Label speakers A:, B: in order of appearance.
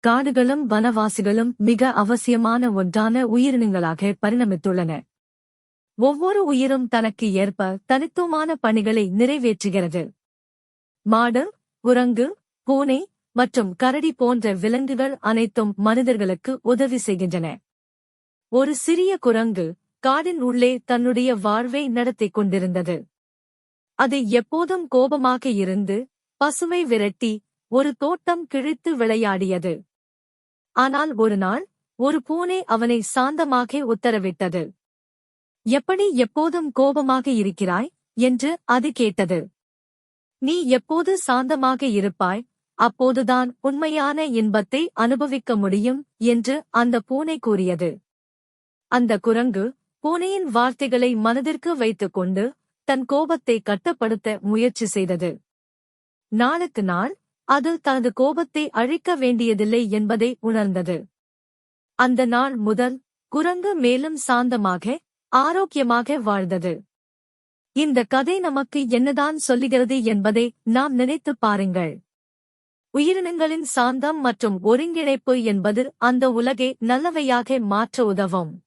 A: காடுகளும் வனவாசிகளும் மிக அவசியமான ஒன்றான உயிரினங்களாக பரிணமித்துள்ளன. ஒவ்வொரு உயிரும் தனக்கு ஏற்ப தனித்துவமான பணிகளை நிறைவேற்றுகிறது. மாடு குரங்கு பூனை மற்றும் கரடி போன்ற விலங்குகள் அனைத்தும் மனிதர்களுக்கு உதவி செய்கின்றன. ஒரு சிறிய குரங்கு காடின் உள்ளே தன்னுடைய வாழ்வை நடத்திக் கொண்டிருந்தது. அது எப்போதும் கோபமாக இருந்து பசுமை விரட்டி ஒரு தோட்டம் கிழித்து விளையாடியது. ஆனால் ஒரு நாள் ஒரு பூனை அவனை சாந்தமாக உத்தரவிட்டது. எப்படி எப்போதும் கோபமாக இருக்கிறாய்? என்று அது கேட்டது. நீ எப்போது சாந்தமாக இருப்பாய்? அப்போதுதான் உண்மையான இன்பத்தை அனுபவிக்க முடியும் என்று அந்த பூனை கூறியது. அந்த குரங்கு பூனையின் வார்த்தைகளை மனதிற்கு வைத்துக் கொண்டு தன் கோபத்தை கட்டுப்படுத்த முயற்சி செய்தது. நாளுக்கு நாள் அது தனது கோபத்தை அழிக்க வேண்டியதில்லை என்பதை உணர்ந்தது. அந்த நாள் முதல் குரங்கு மேலும் சாந்தமாக ஆரோக்கியமாக வாழ்ந்தது. இந்த கதை நமக்கு என்னதான் சொல்லுகிறது என்பதை நாம் நினைத்துப் பாருங்கள். உயிரினங்களின் சாந்தம் மற்றும் ஒருங்கிணைப்பு என்பது அந்த உலகை நல்லவையாக மாற்ற உதவும்.